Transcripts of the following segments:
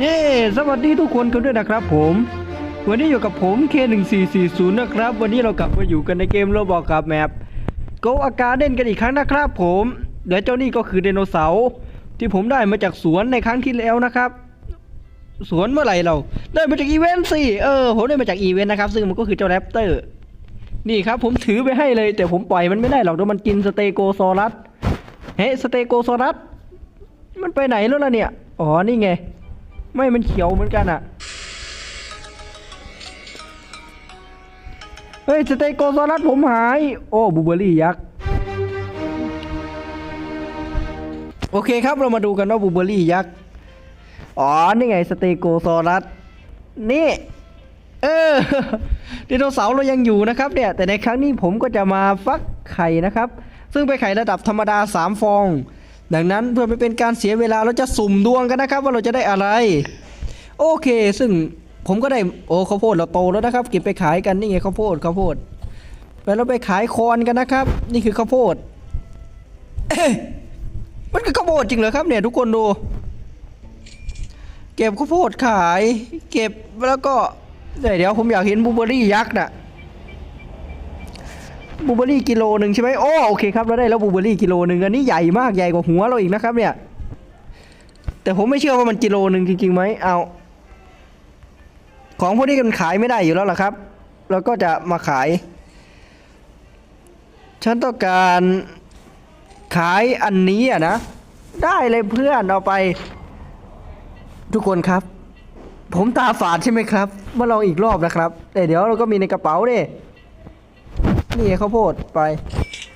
เย้สวัสดีทุกคนกันด้วยนะครับผม วันนี้อยู่กับผม K1440 นะครับ วันนี้เรากลับมาอยู่กันในเกมโรบอกกับแมป Go a Garden กันอีกครั้งนะครับผมและเจ้านี่ก็คือไดโนเสาร์ที่ผมได้มาจากสวนในครั้งที่แล้วนะครับสวนเมื่อไหร่เรา ได้มาจากอีเวนต์สิเออผมได้มาจากอีเวนต์นะครับ ซึ่งมันก็คือเจ้าแรปเตอร์นี่ครับผมถือไปให้เลย แต่ผมปล่อยมันไม่ได้หรอกเดี๋ยวมันกินสเตโกซอรัสเฮ้สเตโกซอรัส มันไปไหนแล้วล่ะเนี่ย อ๋อ นี่ไง ไม่ มันเขียวเหมือนกันอะเฮ้ย สเตโกซอรัสผมหาย โอ้บูเบอรี่ยักษ์ โอเคครับ เรามาดูกันว่าบูเบอรี่ยักษ์ อ๋อ นี่ไง สเตโกซอรัส นี่ เออไดโนเสาร์เรายังอยู่นะครับเนี่ย แต่ในครั้งนี้ผมก็จะมาฟักไข่นะครับ ซึ่งเป็นไข่ระดับธรรมดา 3 ฟอง ดังนั้นเพื่อไม่เป็นการเสียเวลาเราจะสุ่มดวงกันนะครับว่าเราจะได้อะไร โอเค ซึ่งผมก็ได้โอ้ข้าวโพดเราโตแล้วนะครับเก็บไปขายกันนี่ไงข้าวโพดข้าวโพดไปเราไปขายคอนกันนะครับ นี่คือข้าวโพดมันคือข้าวโพดจริงเหรอครับเนี่ยทุกคนดู เก็บข้าวโพดขาย เก็บแล้วก็เดี๋ยวเดี๋ยวผมอยากเห็นบูเบอรี่ยักษ์น่ะ บูเบอรี่กิโลหนึ่งใช่ไหมโอ้โอเคครับเราได้แล้วบูเบอรี่กิโลหนึ่งอันนี้ใหญ่มากใหญ่กว่าหัวเราอีกนะครับเนี่ย แต่ผมไม่เชื่อว่ามันกิโลหนึ่งจริงๆไหมเอา ของพวกนี้มันขายไม่ได้อยู่แล้วล่ะครับเราก็จะมาขาย ฉันต้องการขายอันนี้อะนะ ได้เลยเพื่อนเอาไป ทุกคนครับ ผมตาฝาดใช่ไหมครับมาลองอีกรอบนะครับแต่เดี๋ยวเราก็มีในกระเป๋าดินี่ นี่ข้าวโพดไป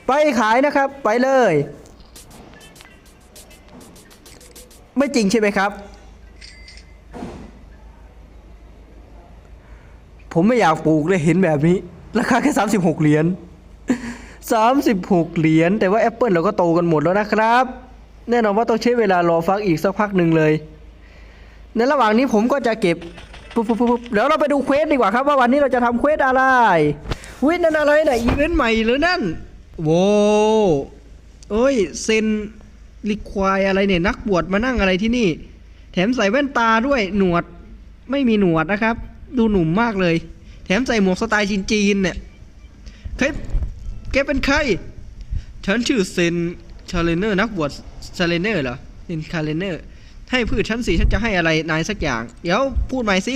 ไปขายนะครับ ไปเลย ไม่จริงใช่ไหมครับ ผมไม่อยากปลูกเลยเห็นแบบนี้ ราคาแค่ 36 เหรียญ36 เหรียญแต่ว่าแอปเปิลเราก็โตกันหมดแล้วนะครับ แน่นอนว่าต้องใช้เวลารอฟักอีกสักพักหนึ่งเลย ในระหว่างนี้ผมก็จะเก็บปุ๊บปุ๊บปุ๊บปุ๊บเดี๋ยวเราไปดูเควสดีกว่าครับว่าวันนี้เราจะทำเควสอะไร วินั่นอะไรน่ะอีเวนต์ใหม่หรือนั่นโว้เอ้ยเซนรีควายอะไรเนี่ยนักบวชมานั่งอะไรที่นี่ แถมใส่แว่นตาด้วยหนวดไม่มีหนวดนะครับ ดูหนุ่มมากเลย แถมใส่หมวกสไตล์จีนๆเนี่ยเฮ้ยแกเป็นใครฉันชื่อเซนชาเลนเนอร์นักบวชชาเลนเนอร์เหรอเซนคาเลนเนอร์ให้พืชฉันสิฉันจะให้อะไรนายสักอย่าง เดี๋ยวพูดใหม่สิ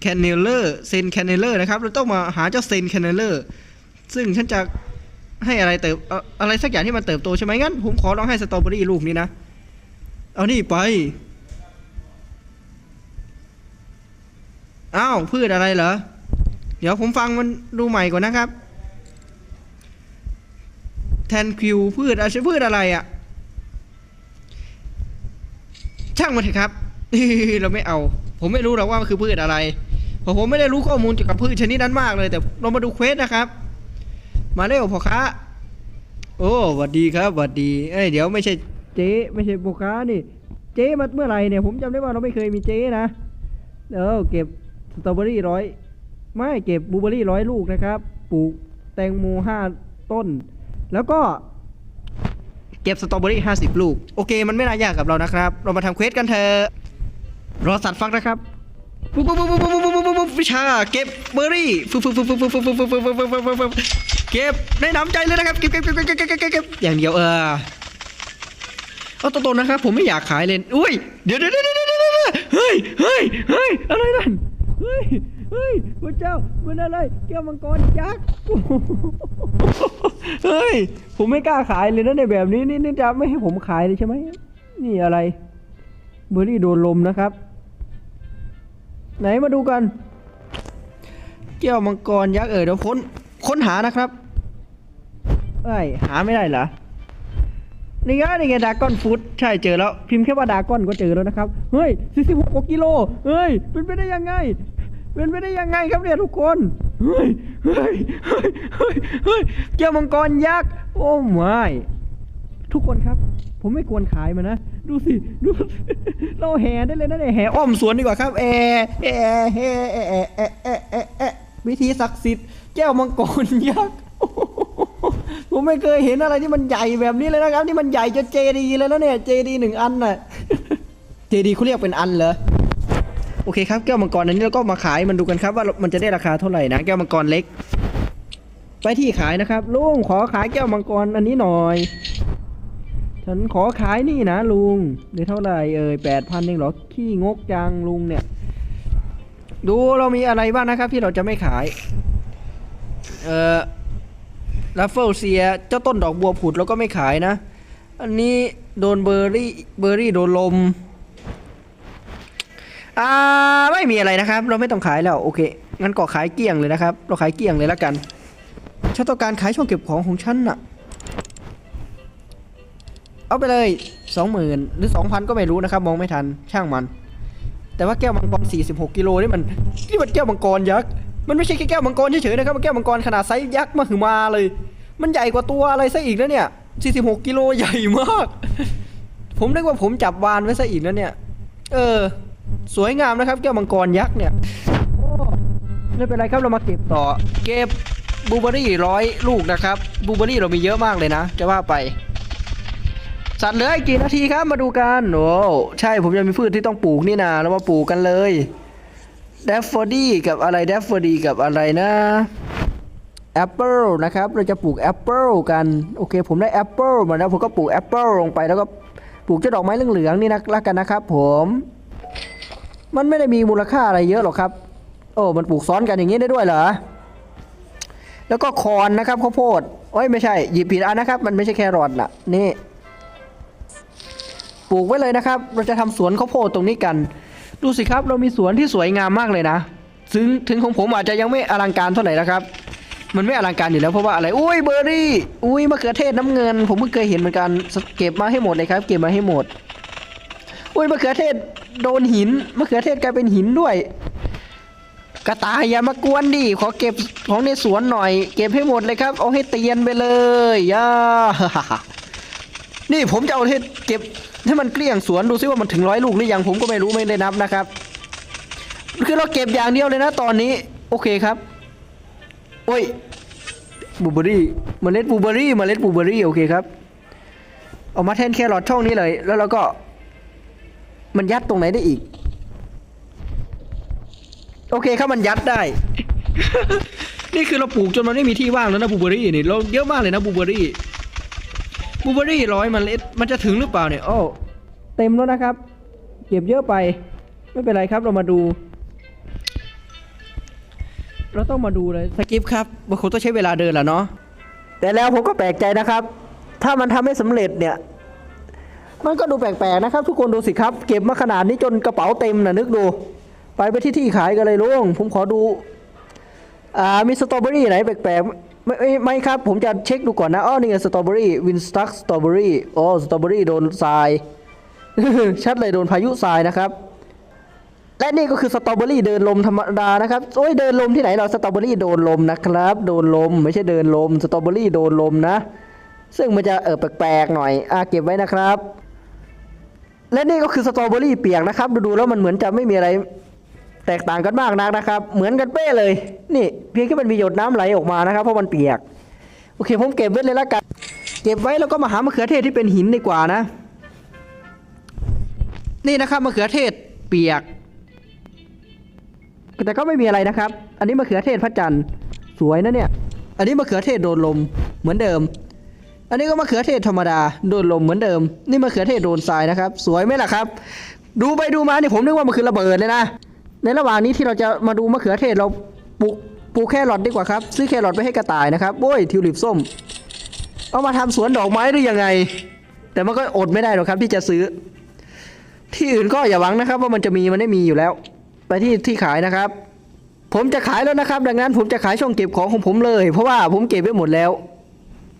แคนเนลเลอร์เซนแคนเนลเลอร์นะครับ เราต้องมาหาเจ้าเซนแคนเนลเลอร์ซึ่งฉันจะให้อะไรเติบอะไรสักอย่างที่มันเติบโตใช่ไหมงั้น ผมขอลองให้สตรอเบอรี่ลูกนี้นะ เอานี่ไปอ้าวพืชอะไรเหรอ เดี๋ยวผมฟังมันดูใหม่ก่อนนะครับ แทนคิวพืชอะไรพืชอะไรอะ่ะ ช่างมันเถอะครับ เราไม่เอา ผมไม่รู้หรอกว่ามันคือพืชอะไร ผมไม่ได้รู้ข้อมูลเกี่ยวกับพืชชนิดนั้นมากเลย แต่เรามาดูเควสนะครับ มาเร็วพ่อค้าโอ้หวัดดีครับหวัดดีเอ้ยเดี๋ยวไม่ใช่เจ๊ไม่ใช่พ่อค้านี่ เจ๊มาเมื่อไหร่เนี่ยผมจำได้ว่าเราไม่เคยมีเจ๊นะเดี๋ยวเก็บสตรอเบอรี่ร้อยไม่เก็บบลูเบอรี่ร้อยลูกนะครับ ปลูกแตงโมห้าต้น แล้วก็ เก็บสตรอเบอรี่ห้าสิบลูก โอเค มันไม่น่ายากกับเรานะครับ เรามาทำเควสกันเถอะรอสัตว์ฟักนะครับ ปุ๊บปุ๊บปุ๊บปุ๊บปุ๊บปุ๊บปุ๊บปุ๊บวิชาเก็บเบอร์รี่ฟึบฟึบฟึบฟึบฟึบฟึบฟึบฟึบฟึบฟึบฟึบฟึบฟึบเก็บได้น้ำใจเลยนะครับเก็บเก็บเก็บเก็บเก็บเก็บเก็บอย่างเดียวเออเอาตรงๆนะครับผมไม่อยากขายเลยอุ้ยเดี๋ยวเดี๋ยวเดี๋ยวเดี๋ยวเดี๋ยวเฮ้ยเฮ้ยเฮ้ยอะไรนั่นเฮ้ยเฮ้ยพระเจ้ามันอะไรแก้วมังกรยักษ์เฮ้ยผมไม่กล้าขายเลยนะในแบบนี้นี่นี่จะไม่ให้ผมขายเลยใช่ไหมนี่อะไรเบอร์รี่โดนลมนะครับ ไหนมาดูกันแก้วมังกรยักษ์เออเดี๋ยวค้นค้นหานะครับเอ้ยหาไม่ได้เหรอนี่ไงนี่ไงดากอนฟูดใช่เจอแล้วพิมพ์แค่ว่าดากอนก็เจอแล้วนะครับเฮ้ย46กว่ากิโลเฮ้ยเป็นไปได้ยังไงเป็นไปได้ยังไงครับเนี่ยทุกคนเฮ้ยเฮ้ยเฮ้ยเฮ้ยเฮ้ยแก้วมังกรยักษ์โอ้ไม่ทุกคนครับ ผมไม่ควรขายมันนะดูสิ ดู เราแห่ได้เลยนะเนี่ยแห่อ้อมสวนดีกว่าครับแอแอแห่แอแอแอแอแอแอวิธีศักดิ์สิทธิ์แก้วมังกรยักษ์ผมไม่เคยเห็นอะไรที่มันใหญ่แบบนี้เลยนะครับ นี่มันใหญ่จนเจดีเลยนะเนี่ย เจดีหนึ่งอันน่ะ เจดีเขาเรียกเป็นอันเหรอโอเคครับแก้วมังกรอันนี้เราก็มาขายมันดูกันครับว่ามันจะได้ราคาเท่าไหร่นะแก้วมังกรเล็ก ไปที่ขายนะครับลุงขอขายแก้วมังกรอันนี้หน่อย ฉันขอขายนี่นะลุงเดี๋ยวเท่าไหร่เอ่ยแปดพันเองเหรอ ขี้งกจังลุงเนี่ย ดูเรามีอะไรบ้างนะครับ ที่เราจะไม่ขาย เอ่อรัฟเฟิลเซียเจ้าต้นดอกบัวผุดเราก็ไม่ขายนะ อันนี้โดนเบอร์รี่เบอร์รี่โดนลม อ่าไม่มีอะไรนะครับ เราไม่ต้องขายแล้วโอเคงั้นก็ขายเกลี้ยงเลยนะครับ เราขายเกลี้ยงเลยแล้วกันฉันต้องการขายช่องเก็บของของฉันน่ะ เอาไปเลยสองหมื่นหรือสองพันก็ไม่รู้นะครับ มองไม่ทันช่างมัน แต่ว่าแก้วมังกร46กิโลนี่มันนี่มันแก้วมังกรยักษ์มันไม่ใช่แค่แก้วมังกรเฉยๆนะครับมันแก้วมังกรขนาดไซส์ยักษ์มาหึมาเลย มันใหญ่กว่าตัวอะไรซะอีกนะเนี่ย46กิโลใหญ่มาก ผมนึกว่าผมจับวานไว้ซะอีกนะเนี่ยเออ สวยงามนะครับ แก้วมังกรยักษ์เนี่ยโอ้ไม่เป็นไรครับเรามาเก็บต่อ เก็บบูเบอรี่ร้อยลูกนะครับบูเบอรี่เรามีเยอะมากเลยนะ จะว่าไป สัตว์เหลืออีกกี่นาทีครับมาดูกันโอ้ใช่ผมยังมีพืชที่ต้องปลูกนี่นาเรามาปลูกกันเลยแดฟฟอดี้กับอะไรแดฟฟอดี้กับอะไรนะแอปเปิลนะครับเราจะปลูกแอปเปิลกันโอเค ผมได้แอปเปิลมาแล้วผมก็ปลูกแอปเปิลลงไปแล้วก็ปลูกเจ้าดอกไม้เหลืองๆนี่นะละกันนะครับ ผม มันไม่ได้มีมูลค่าอะไรเยอะหรอกครับ โอ้มันปลูกซ้อนกันอย่างนี้ได้ด้วยเหรอแล้วก็คอนนะครับข้าวโพดโอ้ยไม่ใช่หยิบผิดอันนะครับ มันไม่ใช่แครอทน่ะนี่ ปลูกไว้เลยนะครับ เราจะทำสวนข้าวโพดตรงนี้กัน ดูสิครับเรามีสวนที่สวยงามมากเลยนะ ถึงถึงของผมอาจจะยังไม่อลังการเท่าไหร่นะครับ มันไม่อลังการอยู่แล้วเพราะว่าอะไร อุ้ยเบอร์รี่ อุ้ยมะเขือเทศน้ำเงิน ผมเพิ่งเคยเห็นเหมือนกัน เก็บมาให้หมดเลยครับ เก็บมาให้หมด อุ้ยมะเขือเทศโดนหิน มะเขือเทศกลายเป็นหินด้วย กระต่ายอย่ามากวนดิ ขอเก็บของในสวนหน่อย เก็บให้หมดเลยครับ เอาให้เตียนไปเลยย่า นี่ผมจะเอาเทศเก็บให้มันเกลี้ยงสวนดูซิว่ามันถึงร้อยลูกหรือยังผมก็ไม่รู้ไม่ได้นับนะครับ คือเราเก็บอย่างเดียวเลยนะตอนนี้ โอเคครับ โอ้ยบูเบอรี่เมล็ดบูเบอรี่เมล็ดบูเบอรี่โอเคครับ เอามาแทนแครอทช่องนี้เลย แล้วเราก็ มันยัดตรงไหนได้อีก โอเคครับมันยัดได้ นี่คือเราปลูกจนมันไม่มีที่ว่างแล้วนะบูเบอรี่นี่เราเยอะมากเลยนะบูเบอรี่ บลูเบอรี่ร้อยเมล็ดมันจะถึงหรือเปล่าเนี่ยโอ้เต็มแล้วนะครับ เก็บเยอะไป ไม่เป็นไรครับเรามาดู เราต้องมาดูเลยสกิปครับบางคนต้องใช้เวลาเดินแหละเนาะแต่แล้วผมก็แปลกใจนะครับ ถ้ามันทำให้สำเร็จเนี่ย มันก็ดูแปลกๆนะครับ ทุกคนดูสิครับ เก็บมาขนาดนี้จนกระเป๋าเต็มนะนึกดู ไปไปที่ที่ขายกันเลยลุงผมขอดู อ่ามีสตรอเบอรี่ไหนแปลกๆ ไม่ไม่ไม่ครับ ผมจะเช็คดูก่อนนะอ้อนี่ไงสตรอเบอรี่วินสตักสตรอเบอรี่อ๋อสตรอเบอรี่โดนทราย ชัดเลยโดนพายุทรายนะครับ และนี่ก็คือสตรอเบอรี่เดินลมธรรมดานะครับโอ้ยเดินลมที่ไหนเราสตรอเบอรี่โดนลมนะครับ โดนลมไม่ใช่เดินลมสตรอเบอรี่โดนลมนะ ซึ่งมันจะเออแปลกๆหน่อยอะเก็บไว้นะครับ และนี่ก็คือสตรอเบอรี่เปียกนะครับ ดูๆแล้วมันเหมือนจะไม่มีอะไร แตกต่างกันมากนักนะครับ เหมือนกันเป๊ะเลย นี่เพียงแค่มันมีหยดน้ำไหลออกมานะครับ เพราะมันเปียก โอเค ผมเก็บไว้เลยละกัน เก็บไว้แล้วก็มาหามะเขือเทศที่เป็นหินดีกว่านะ นี่นะครับมะเขือเทศเปียก แต่ก็ไม่มีอะไรนะครับ อันนี้มะเขือเทศพระจันทร์สวยนะเนี่ย อันนี้มะเขือเทศโดนลมเหมือนเดิม อันนี้ก็มะเขือเทศธรรมดาโดนลมเหมือนเดิม นี่มะเขือเทศโดนทรายนะครับ สวยไหมล่ะครับ ดูไปดูมาเนี่ยผมนึกว่ามันคือระเบิดเลยนะ ในระหว่างนี้ที่เราจะมาดูมะเขือเทศเราปลูกปลูกแครอทดีกว่าครับซื้อแครอทไปให้กระต่ายนะครับโอ้ยทิวลิปส้ม เอามาทำสวนดอกไม้หรือยังไง แต่มันก็อดไม่ได้หรอกครับ ที่จะซื้อ ที่อื่นก็อย่าหวังนะครับ ว่ามันจะมีมันไม่มีอยู่แล้ว ไปที่ที่ขายนะครับ ผมจะขายแล้วนะครับ ดังนั้นผมจะขายช่องเก็บของของผมเลย เพราะว่าผมเก็บไว้หมดแล้ว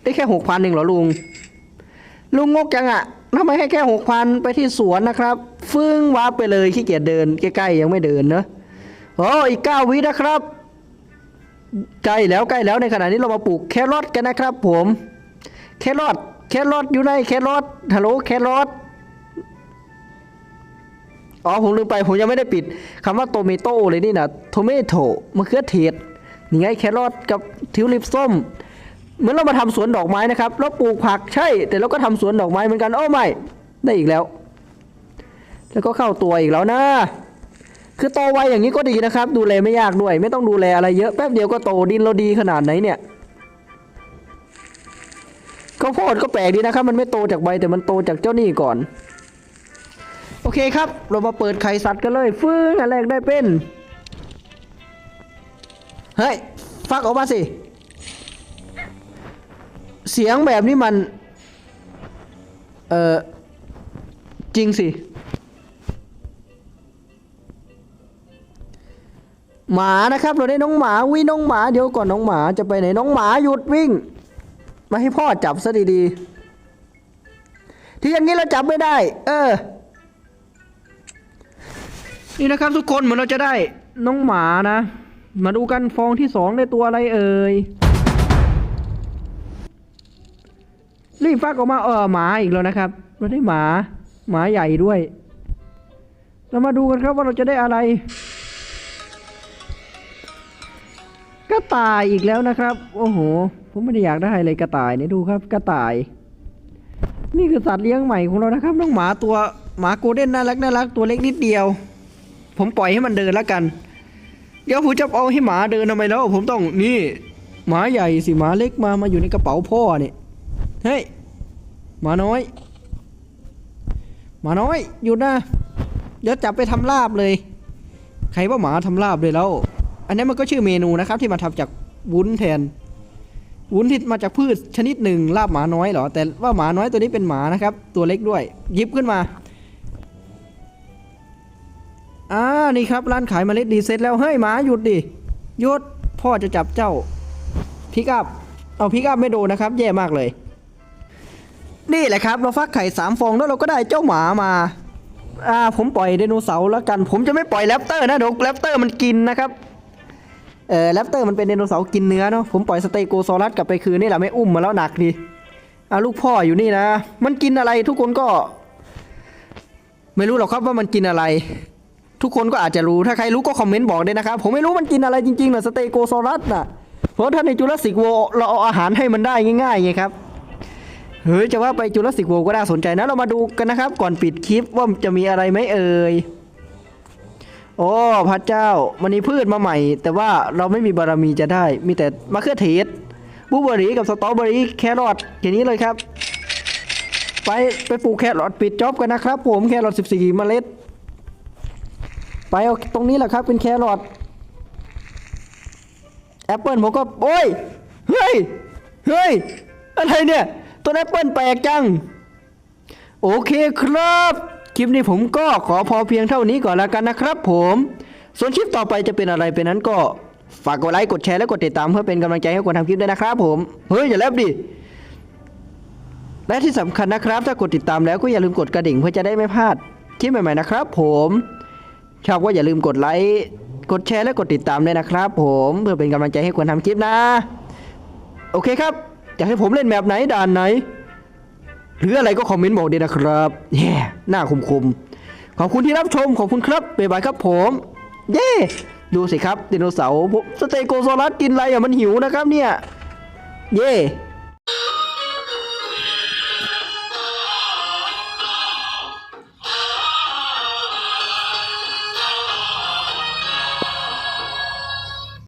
ได้แค่หกพันเองเหรอลุงลุงงกจังอะทำไมให้แค่หกพันไปที่สวนนะครับ ฟึ่งวาร์ปไปเลยขี้เกียจเดินใกล้ๆยังไม่เดินเนอะโอ้อีกเก้าวินะครับใกล้แล้วใกล้แล้วในขณะนี้เรามาปลูกแครอทกันนะครับ ผมแครอทแครอทอยู่ในแครอทฮัลโหลแครอทอ๋อผมลืมไปผมยังไม่ได้ปิดคำว่าโตเมโต้เลยนี่นะโทเมโตมะเขือเทศนี่ไงแครอทกับทิวลิปส้มเหมือนเรามาทำสวนดอกไม้นะครับเราปลูกผักใช่ แต่เราก็ทำสวนดอกไม้เหมือนกันโอ้ไม่ได้อีกแล้ว แล้วก็เข้าตัวอีกแล้วนะคือโตไวอย่างนี้ก็ดีนะครับ ดูแลไม่ยากด้วย ไม่ต้องดูแลอะไรเยอะแป๊บเดียวก็โตดินเราดีขนาดไหนเนี่ยข้าวโพดก็แปลกดีนะครับ มันไม่โตจากใบแต่มันโตจากเจ้านี่ก่อน โอเคครับ เรามาเปิดไข่สัตว์กันเลย ฟื้นอันแรกได้เป็นเฮ้ยฟักออกมาสิ เสียงแบบนี้มัน เออจริงสิ หมานะครับ เราได้น้องหมาวิ่งน้องหมาเดี๋ยวก่อนน้องหมาจะไปไหนน้องหมาหยุดวิ่ง มาให้พ่อจับซะดีๆ ที่อย่างนี้เราจับไม่ได้ เออ นี่นะครับทุกคนเหมือนเราจะได้น้องหมานะ มาดูกันฟองที่สองได้ตัวอะไรเอ่ยรีบฟักออกมาเออหมาอีกแล้วนะครับ เราได้หมาหมาใหญ่ด้วย เรามาดูกันครับว่าเราจะได้อะไร กระต่ายอีกแล้วนะครับ โอ้โห ผมไม่ได้อยากได้เลยกระต่ายเนี่ยดูครับ กระต่าย นี่คือสัตว์เลี้ยงใหม่ของเรานะครับน้องหมาตัวหมาโกลเด้นน่ารักน่ารักตัวเล็กนิดเดียว ผมปล่อยให้มันเดินแล้วกัน เดี๋ยวผมจะเอาให้หมาเดินทำไมแล้ว ผมต้องนี่ หมาใหญ่สิหมาเล็กมามาอยู่ในกระเป๋าพ่อเนี่ยเฮ้ยหมาน้อยหมาน้อยหยุดนะเดี๋ยวจับไปทำลาบเลย ใครว่าหมาทำลาบเลยแล้ว อันนี้มันก็ชื่อเมนูนะครับที่มาทำจากวุ้นแทน วุ้นที่มาจากพืชชนิดหนึ่งลาบหมาน้อยเหรอ แต่ว่าหมาน้อยตัวนี้เป็นหมานะครับ ตัวเล็กด้วยยิบขึ้นมาอ่านี่ครับร้านขายเมล็ดดีเซ็ตแล้วเฮ้ยหมาหยุดดิหยุดพ่อจะจับเจ้าพิกอัพเอาพิกอัพไม่โดนนะครับ แย่มากเลย นี่แหละครับ เราฟักไข่สามฟองแล้วเราก็ได้เจ้าหมามาอ่าผมปล่อยไดโนเสาร์แล้วกัน ผมจะไม่ปล่อยแรปเตอร์นะเดี๋ยวแรปเตอร์มันกินนะครับ เออแรปเตอร์มันเป็นไดโนเสาร์กินเนื้อเนาะผมปล่อยสเตโกซอรัสกลับไปคืนนี่แหละไม่อุ้มมาแล้วหนักดีอ่าลูกพ่ออยู่นี่นะ มันกินอะไรทุกคนก็ ไม่รู้หรอกครับว่ามันกินอะไร ทุกคนก็อาจจะรู้ถ้าใครรู้ก็คอมเมนต์บอกด้วยนะครับ ผมไม่รู้มันกินอะไรจริงๆนะสเตโกซอรัสน่ะเพราะถ้าในจุลศิกโวเราเอาอาหารให้มันได้ง่ายๆไงครับเฮ้ยจะว่าไปจุลศิกโวก็น่าสนใจนะเรามาดูกันนะครับ ก่อนปิดคลิปว่าจะมีอะไรไหมเอ่ย โอ้พระเจ้ามันมีพืชมาใหม่ แต่ว่าเราไม่มีบารมีจะได้ มีแต่มะเขือเทศบลูเบอรี่กับสตรอเบอรี่แครอทอย่างนี้เลยครับ ไปไปปลูกแครอทปิดจ็อบกันนะครับ ผมแครอท14 เมล็ด ไปเอาตรงนี้แหละครับเป็นแครอทแอปเปิลผมก็โอ้ยเฮ้ยเฮ้ยอะไรเนี่ยต้นแอปเปิลแปลกจัง โอเคครับ ลิปนี้ผมก็ขอพอเพียงเท่านี้ก่อนแล้วกันนะครับ ผม ส่วนคลิปต่อไปจะเป็นอะไรเป็นนั้นก็ฝากกดไลค์กดแชร์และกดติดตามเพื่อเป็นกำลังใจให้คนทำคลิปด้วยนะครับ ผมเฮ้ยอย่าแลบดิและที่สำคัญนะครับ ถ้ากดติดตามแล้วก็อย่าลืมกดกระดิ่งเพื่อจะได้ไม่พลาดคลิปใหม่ๆนะครับ ผมชอบก็อย่าลืมกดไลค์กดแชร์และกดติดตามด้วยนะครับ ผมเพื่อเป็นกำลังใจให้คนทำคลิปนะ โอเคครับอยากให้ผมเล่นแบบไหนด่านไหน หรืออะไรก็คอมเมนต์บอกดีนะครับแย่หน้าคมๆขอบคุณที่รับชม ขอบคุณครับบ๊ายบายครับผม เย่ดูสิครับไดโนเสาร์ผมสเตโกโซลัสกินอะไรอะมันหิวนะครับเนี่ย เย่